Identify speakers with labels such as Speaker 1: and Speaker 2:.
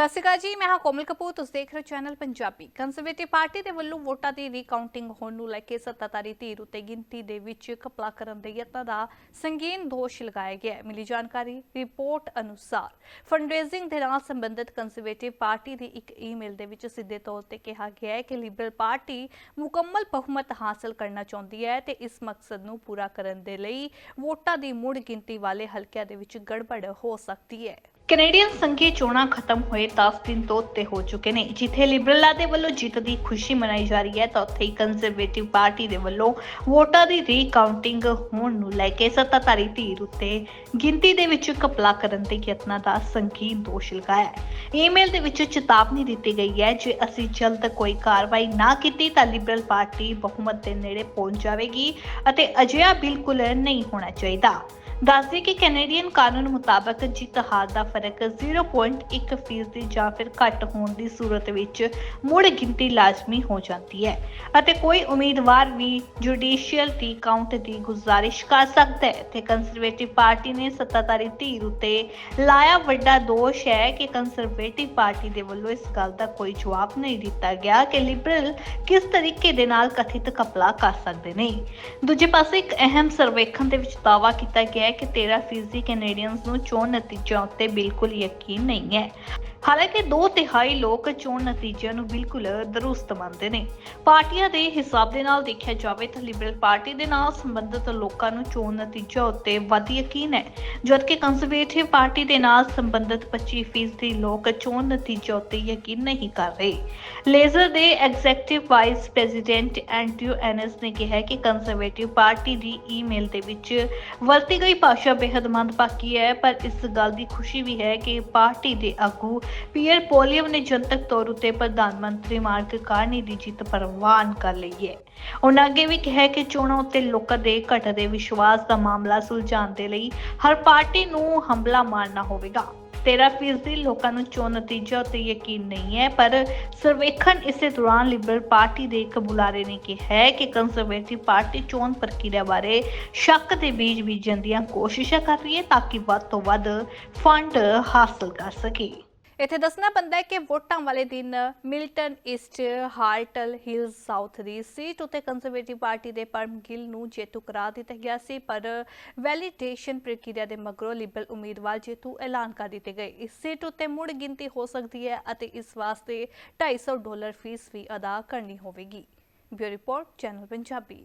Speaker 1: ਸਤਿ ਸ਼੍ਰੀ ਅਕਾਲ ਜੀ, ਮੈਂ ਹਾਂ ਕੋਮਲ ਕਪੂਰ, ਤੁਸੀਂ ਦੇਖ ਰਹੇ ਹੋ ਚੈਨਲ ਪੰਜਾਬੀ। ਕੰਜ਼ਰਵੇਟਿਵ ਪਾਰਟੀ ਦੇ ਵੱਲੋਂ ਵੋਟਾਂ ਦੀ ਰੀਕਾਊਂਟਿੰਗ ਹੋਣ ਨੂੰ ਲੈ ਕੇ ਸੱਤਾਧਾਰੀ ਧਿਰ ਉਤੇ ਗਿਣਤੀ ਦੇ ਵਿੱਚ ਘਪਲਾ ਕਰਨ ਦੇ ਯਤਨਾਂ ਦਾ ਸੰਗੀਨ ਦੋਸ਼ ਲਗਾਇਆ ਗਿਆ ਹੈ। ਮਿਲੀ ਜਾਣਕਾਰੀ, ਰਿਪੋਰਟ ਅਨੁਸਾਰ ਫੰਡਰੇਜ਼ਿੰਗ ਦੇ ਨਾਲ ਸੰਬੰਧਿਤ ਕੰਜ਼ਰਵੇਟਿਵ ਪਾਰਟੀ ਦੀ ਇੱਕ ਈਮੇਲ ਦੇ ਵਿੱਚ ਸਿੱਧੇ ਤੌਰ ਤੇ ਕਿਹਾ ਗਿਆ ਹੈ ਕਿ ਲਿਬਰਲ ਪਾਰਟੀ ਮੁਕੰਮਲ ਬਹੁਮਤ ਹਾਸਲ ਕਰਨਾ ਚਾਹੁੰਦੀ ਹੈ ਤੇ ਇਸ ਮਕਸਦ ਨੂੰ ਪੂਰਾ ਕਰਨ ਦੇ ਲਈ ਵੋਟਾਂ ਦੀ ਮੁੜ ਗਿਣਤੀ ਵਾਲੇ ਹਲਕਿਆਂ ਦੇ ਵਿੱਚ ਗੜਬੜ ਹੋ ਸਕਦੀ ਹੈ। ਕੈਨੇਡੀਅਨ ਸੰਘੀ ਚੋਣਾਂ ਖਤਮ ਹੋਏ 10 ਦਿਨ ਤੋਂ ਉੱਤੇ ਹੋ ਚੁੱਕੇ ਨੇ। ਜਿੱਥੇ ਲਿਬਰਲਾਂ ਦੇ ਵੱਲੋਂ ਜਿੱਤ ਦੀ ਖੁਸ਼ੀ ਮਨਾਈ ਜਾ ਰਹੀ ਹੈ, ਤਾਂ ਉੱਥੇ ਹੀ ਕੰਜ਼ਰਵੇਟਿਵ ਪਾਰਟੀ ਦੇ ਵੱਲੋਂ ਵੋਟਾਂ ਦੀ ਰੀਕਾਊਂਟਿੰਗ ਹੋਣ ਨੂੰ ਲੈ ਕੇ ਸੱਤਾਧਾਰੀ ਧਿਰ ਉੱਤੇ ਗਿਣਤੀ ਦੇ ਵਿੱਚ ਘਪਲਾ ਕਰਨ ਦੇ ਯਤਨਾਂ ਦਾ ਸੰਘੀ ਦੋਸ਼ ਲਗਾਇਆ ਈਮੇਲ ਦੇ ਵਿੱਚ ਚੇਤਾਵਨੀ ਦਿੱਤੀ ਗਈ ਹੈ, ਜੇ ਅਸੀਂ ਜਲਦ ਕੋਈ ਕਾਰਵਾਈ ਨਾ ਕੀਤੀ, ਤਾਂ ਲਿਬਰਲ ਪਾਰਟੀ ਬਹੁਮਤ ਦੇ ਨੇੜੇ ਪਹੁੰਚ ਜਾਵੇਗੀ ਅਤੇ ਅਜਿਹਾ ਬਿਲਕੁਲ ਨਹੀਂ ਹੋਣਾ ਚਾਹੀਦਾ। ਦੱਸਦੇ ਕਿ ਕੈਨੇਡੀਅਨ ਕਾਨੂੰਨ ਮੁਤਾਬਕ ਜਿੱਤ ਹਾਰ ਦਾ ਫ਼ਰਕ 0.1 ਫੀਸਦੀ ਜਾਂ ਫਿਰ ਘੱਟ ਹੋਣ ਦੀ ਸੂਰਤ ਵਿੱਚ ਮੁੜ ਗਿਣਤੀ ਲਾਜ਼ਮੀ ਹੋ ਜਾਂਦੀ ਹੈ। ਅਤੇ ਕੋਈ ਉਮੀਦਵਾਰ ਵੀ ਜੁਡੀਸ਼ੀਅਲ ਰੀਕਾਊਂਟ ਦੀ ਗੁਜ਼ਾਰਿਸ਼ ਕਰ ਸਕਦਾ ਹੈ। ਤੇ ਕੰਜ਼ਰਵੇਟਿਵ ਪਾਰਟੀ ਨੇ ਸੱਤਾਧਾਰੀ ਧਿਰ ਉਤੇ ਲਾਇਆ ਵੱਡਾ ਦੋਸ਼ ਹੈ ਕਿ ਕੰਜ਼ਰਵੇਟਿਵ ਪਾਰਟੀ ਦੇ ਵੱਲੋਂ ਇਸ ਗੱਲ ਦਾ ਕੋਈ ਜਵਾਬ ਨਹੀਂ ਦਿੱਤਾ ਗਿਆ ਕਿ ਲਿਬਰਲ ਕਿਸ ਤਰੀਕੇ ਦੇ ਨਾਲ ਕਥਿਤ ਕਪਲਾ ਕਰ ਸਕਦੇ ਨੇ। ਦੂਜੇ ਪਾਸੇ ਇੱਕ ਅਹਿਮ ਸਰਵੇਖਣ ਦੇ ਵਿੱਚ ਦਾਅਵਾ ਕੀਤਾ ਗਿਆ ਹੈ ਕਿ 13% ਕੈਨੇਡੀਅਨਸ ਨੂੰ ਚੋਣ ਨਤੀਜਿਆਂ ਉੱਤੇ ਬਿਲਕੁਲ ਯਕੀਨ ਨਹੀਂ ਹੈ। ਹਾਲਾਂਕਿ ਦੋ ਤਿਹਾਈ ਲੋਕ ਚੋਣ ਨਤੀਜਿਆਂ ਨੂੰ ਬਿਲਕੁਲ ਦਰੁਸਤ ਮੰਨਦੇ ਨੇ। ਪਾਰਟੀਆਂ ਦੇ ਹਿਸਾਬ ਦੇ ਨਾਲ ਦੇਖਿਆ ਜਾਵੇ ਤਾਂ ਲਿਬਰਲ ਪਾਰਟੀ ਦੇ ਨਾਲ ਸੰਬੰਧਿਤ ਲੋਕਾਂ ਨੂੰ ਚੋਣ ਨਤੀਜਿਆਂ ਉੱਤੇ ਵੱਧ ਯਕੀਨ ਹੈ, ਜਦਕਿ ਕੰਜ਼ਰਵੇਟਿਵ ਪਾਰਟੀ ਦੇ ਨਾਲ ਸੰਬੰਧਿਤ 25% ਲੋਕ ਚੋਣ ਨਤੀਜਿਆਂ ਉੱਤੇ ਯਕੀਨ ਨਹੀਂ ਕਰ ਰਹੇ। ਲੇਜ਼ਰ ਦੇ ਐਗਜ਼ੈਕਟਿਵ ਵਾਈਸ ਪ੍ਰੈਜ਼ੀਡੈਂਟ ਐਂਟਿਓ ਐਨਸ ਨੇ ਕਿਹਾ ਕਿ ਕੰਜ਼ਰਵੇਟਿਵ ਪਾਰਟੀ ਦੀ ਈਮੇਲ ਦੇ ਵਿੱਚ ਵਰਤੀ ਗਈ ਭਾਸ਼ਾ ਬੇहद ਮੰਦਭਾਗੀ ਹੈ, ਪਰ ਇਸ ਗੱਲ ਦੀ ਖੁਸ਼ੀ ਵੀ ਹੈ ਕਿ ਪਾਰਟੀ ਦੇ ਆਗੂ ਪੀਅਰ ਪੋਲੀਅਮ ਨੇ ਜਨਤਕ ਤੌਰ ਉਤੇ ਪ੍ਰਧਾਨ ਮੰਤਰੀ ਮਾਰਕ ਕਾਰਨੀ ਦੀ ਜਿੱਤ ਪ੍ਰਵਾਨ ਕਰ ਲਈ ਹੈ। ਉਹਨਾਂ ਅੱਗੇ ਵੀ ਕਿਹਾ ਕਿ ਚੋਣਾਂ ਉੱਤੇ ਲੋਕਾਂ ਦੇ ਘਟਦੇ ਵਿਸ਼ਵਾਸ ਦਾ ਮਾਮਲਾ ਸੁਲਝਾਉਣ ਦੇ ਲਈ ਹਰ ਪਾਰਟੀ ਨੂੰ ਹਮਲਾ ਮਾਰਨਾ ਹੋਵੇਗਾ। 13% ਲੋਕਾਂ ਨੂੰ ਚੋਣ ਨਤੀਜਾ ਉੱਤੇ ਯਕੀਨ ਨਹੀਂ ਹੈ, ਪਰ ਸਰਵੇਖਣ ਇਸੇ ਦੌਰਾਨ ਲਿਬਰਲ ਪਾਰਟੀ ਦੇ ਇੱਕ ਬੁਲਾਰੇ ਨੇ ਕਿਹਾ ਹੈ ਕਿ ਕੰਜ਼ਰਵੇਟਿਵ ਪਾਰਟੀ ਚੋਣ ਪ੍ਰਕਿਰਿਆ ਬਾਰੇ ਸ਼ੱਕ ਦੇ ਬੀਜ ਬੀਜਣ ਦੀਆਂ ਕੋਸ਼ਿਸ਼ਾਂ ਕਰ ਰਹੀ ਹੈ ਤਾਂ ਕਿ ਵੱਧ ਤੋਂ ਵੱਧ ਫੰਡ ਹਾਸਲ ਕਰ ਸਕੇ। ਇੱਥੇ ਦੱਸਣਾ ਪੈਂਦਾ ਹੈ ਕਿ ਵੋਟਾਂ ਵਾਲੇ ਦਿਨ Milton East Halton Hills South ਦੀ ਸੀਟ ਉੱਤੇ ਕੰਜ਼ਰਵੇਟਿਵ ਪਾਰਟੀ ਦੇ ਪਰਮ ਗਿੱਲ ਨੂੰ ਜੇਤੂ ਕਰਾ ਦਿੱਤਾ ਗਿਆ ਸੀ, ਪਰ ਵੈਲੀਡੇਸ਼ਨ ਪ੍ਰਕਿਰਿਆ ਦੇ ਮਗਰੋਂ ਲਿਬਰਲ ਉਮੀਦਵਾਰ ਜੇਤੂ ਐਲਾਨ ਕਰ ਦਿੱਤੇ ਗਏ। ਇਸ ਸੀਟ ਉੱਤੇ ਮੁੜ ਗਿਣਤੀ ਹੋ ਸਕਦੀ ਹੈ ਅਤੇ ਇਸ ਵਾਸਤੇ 250 ਡਾਲਰ ਫੀਸ ਵੀ ਅਦਾ ਕਰਨੀ ਹੋਵੇਗੀ। Bureau report, channel Punjabi.